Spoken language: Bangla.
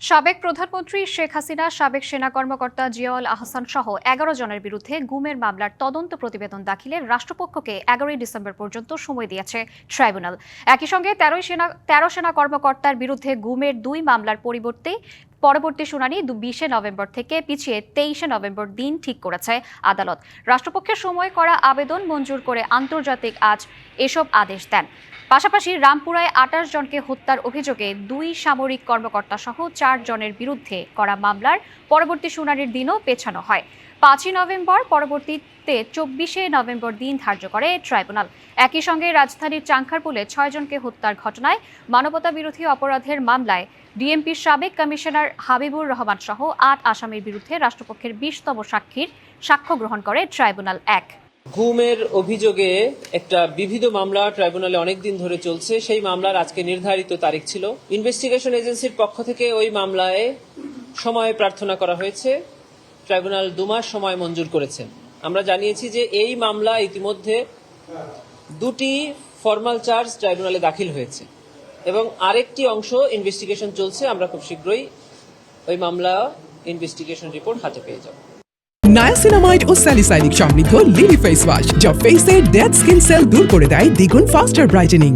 সাবেক প্রধানমন্ত্রী শেখ হাসিনা, সাবেক সেনা কর্মকর্তা জিয়াউল আহসান সহ এগারো জনের বিরুদ্ধে গুমের মামলার তদন্ত প্রতিবেদন দাখিলের রাষ্ট্রপক্ষকে এগারোই ডিসেম্বর পর্যন্ত সময় দিয়েছে ট্রাইব্যুনাল। একই সঙ্গে তেরোই সেনা, তেরো সেনা কর্মকর্তার বিরুদ্ধে গুমের দুই মামলার পরিবর্তে পরবর্তী শুনানি বিশে নভেম্বর থেকে পিছিয়ে তেইশে নভেম্বর দিন ঠিক করেছে আদালত। রাষ্ট্রপক্ষের সময় করা আবেদন মঞ্জুর করে আন্তর্জাতিক আজ এসব আদেশ দেন। পাশাপাশি রামপুরায় আটাশ জনকে হত্যার অভিযোগে দুই সামরিক কর্মকর্তা সহ চার জনের বিরুদ্ধে করা মামলার পরবর্তী শুনানির দিনও পেছানো হয়। পাঁচই নভেম্বর, পরবর্তীতে চব্বিশে নভেম্বর দিন ধার্য করে ট্রাইব্যুনাল। একই সঙ্গে রাজধানীর চাংখারপুলে ছয়জনকে হত্যার ঘটনায় মানবতা বিরোধী অপরাধের মামলায় ডিএমপির সাবেক কমিশনার হাবিবুর রহমান সহ আট আসামির বিরুদ্ধে রাষ্ট্রপক্ষের বিশতম সাক্ষীর সাক্ষ্য গ্রহণ করে ট্রাইব্যুনাল এক। ঘুমের অভিযোগে একটা বিবিধ মামলা ট্রাইব্যুনালে অনেকদিন ধরে চলছে। সেই মামলার আজকে নির্ধারিত তারিখ ছিল। ইনভেস্টিগেশন এজেন্সির পক্ষ থেকে ওই মামলায় সময় প্রার্থনা করা হয়েছে। ট্রাইব্যুনাল দু মাস সময় মঞ্জুর করেছেন আমরা জানিয়েছি যে এই মামলা ইতিমধ্যে দুটি ফর্মাল চার্জ ট্রাইব্যুনালে দাখিল হয়েছে এবং আরেকটি অংশ ইনভেস্টিগেশন চলছে। আমরা খুব শীঘ্রই ওই মামলা ইনভেস্টিগেশন রিপোর্ট হাতে পেয়ে যাব। নায়াসিনামাইড ও স্যালিসাইনিক সমৃদ্ধ লিলি ফেস ওয়াশ, যা ফেসের ডেড স্কিন সেল দূর করে দেয় দ্বিগুণ ফাস্টার ব্রাইটেনিং